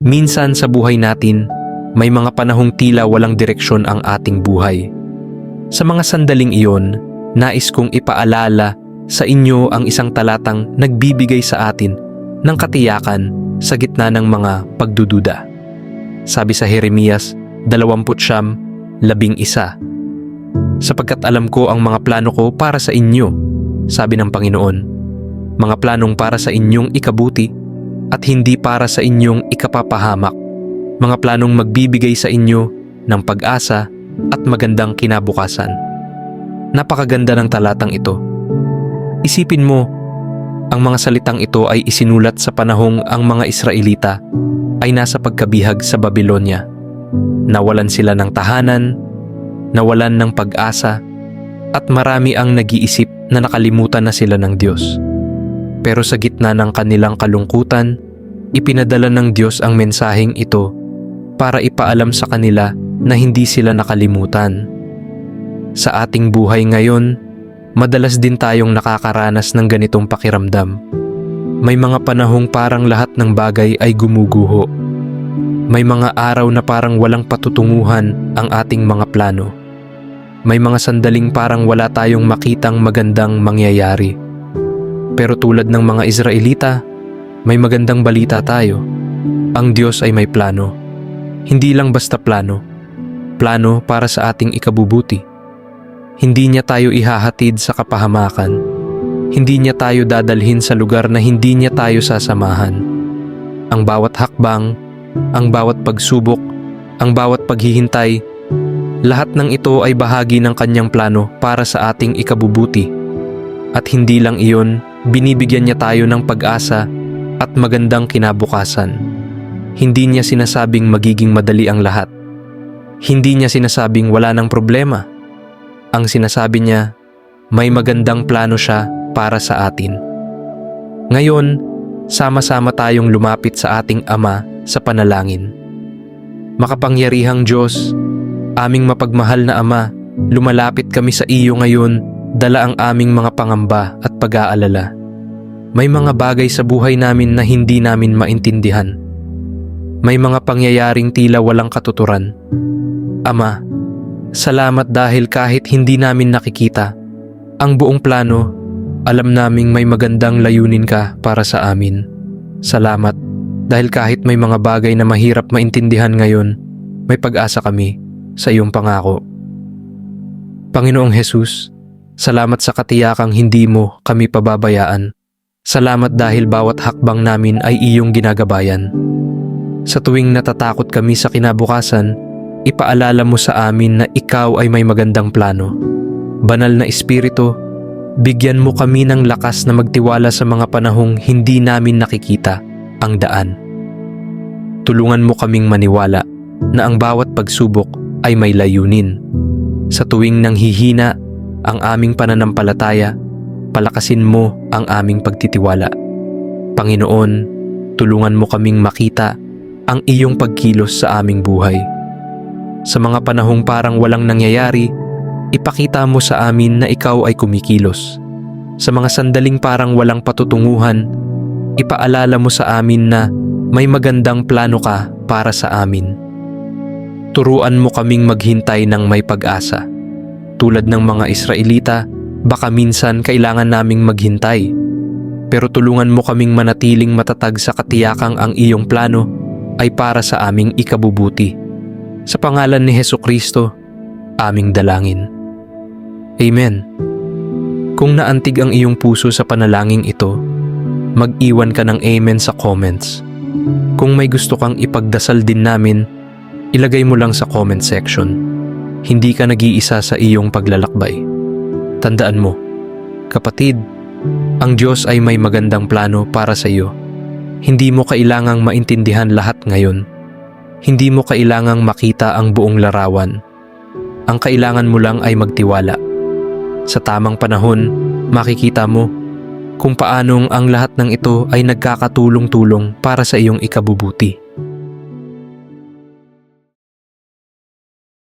Minsan sa buhay natin, may mga panahong tila walang direksyon ang ating buhay. Sa mga sandaling iyon, nais kong ipaalala sa inyo ang isang talatang nagbibigay sa atin ng katiyakan sa gitna ng mga pagdududa. Sabi sa Jeremias 20, labing isa. Sapagkat alam ko ang mga plano ko para sa inyo, sabi ng Panginoon, mga planong para sa inyong ikabuti at hindi para sa inyong ikapapahamak, mga planong magbibigay sa inyo ng pag-asa at magandang kinabukasan. Napakaganda ng talatang ito. Isipin mo, ang mga salitang ito ay isinulat sa panahong ang mga Israelita ay nasa pagkabihag sa Babylonia. Nawalan sila ng tahanan, nawalan ng pag-asa, at marami ang nag-iisip na nakalimutan na sila ng Diyos. Pero sa gitna ng kanilang kalungkutan, ipinadala ng Diyos ang mensaheng ito para ipaalam sa kanila na hindi sila nakalimutan. Sa ating buhay ngayon, madalas din tayong nakakaranas ng ganitong pakiramdam. May mga panahong parang lahat ng bagay ay gumuguho. May mga araw na parang walang patutunguhan ang ating mga plano. May mga sandaling parang wala tayong makitang magandang mangyayari. Pero tulad ng mga Israelita, may magandang balita tayo. Ang Diyos ay may plano. Hindi lang basta plano. Plano para sa ating ikabubuti. Hindi niya tayo ihahatid sa kapahamakan. Hindi niya tayo dadalhin sa lugar na hindi niya tayo sasamahan. Ang bawat hakbang, ang bawat pagsubok, ang bawat paghihintay, lahat ng ito ay bahagi ng kanyang plano para sa ating ikabubuti. At hindi lang iyon, binibigyan niya tayo ng pag-asa at magandang kinabukasan. Hindi niya sinasabing magiging madali ang lahat. Hindi niya sinasabing wala ng problema. Ang sinasabi niya, may magandang plano siya para sa atin. Ngayon, sama-sama tayong lumapit sa ating Ama sa panalangin. Makapangyarihang Diyos, aming mapagmahal na Ama, lumalapit kami sa iyo ngayon, dala ang aming mga pangamba at pag-aalala. May mga bagay sa buhay namin na hindi namin maintindihan. May mga pangyayaring tila walang katuturan. Ama, salamat dahil kahit hindi namin nakikita, ang buong plano, alam naming may magandang layunin ka para sa amin. Salamat dahil kahit may mga bagay na mahirap maintindihan ngayon, may pag-asa kami sa iyong pangako. Panginoong Hesus, salamat sa katiyakang hindi mo kami pababayaan. Salamat dahil bawat hakbang namin ay iyong ginagabayan. Sa tuwing natatakot kami sa kinabukasan, ipaalala mo sa amin na ikaw ay may magandang plano. Banal na Espiritu, bigyan mo kami ng lakas na magtiwala sa mga panahong hindi namin nakikita ang daan. Tulungan mo kaming maniwala na ang bawat pagsubok ay may layunin. Sa tuwing nanghihina ang aming pananampalataya, palakasin mo ang aming pagtitiwala. Panginoon, tulungan mo kaming makita ang iyong pagkilos sa aming buhay. Sa mga panahong parang walang nangyayari, ipakita mo sa amin na ikaw ay kumikilos. Sa mga sandaling parang walang patutunguhan, ipaalala mo sa amin na may magandang plano ka para sa amin. Turuan mo kaming maghintay ng may pag-asa. Tulad ng mga Israelita, baka minsan kailangan naming maghintay. Pero tulungan mo kaming manatiling matatag sa katiyakang ang iyong plano ay para sa aming ikabubuti. Sa pangalan ni Heso Kristo, aming dalangin. Amen. Kung naantig ang iyong puso sa panalangin ito, mag-iwan ka ng amen sa comments. Kung may gusto kang ipagdasal din namin, ilagay mo lang sa comment section. Hindi ka nag-iisa sa iyong paglalakbay. Tandaan mo, kapatid, ang Diyos ay may magandang plano para sa iyo. Hindi mo kailangang maintindihan lahat ngayon. Hindi mo kailangang makita ang buong larawan. Ang kailangan mo lang ay magtiwala. Sa tamang panahon, makikita mo kung paanong ang lahat ng ito ay nagkakatulong-tulong para sa iyong ikabubuti.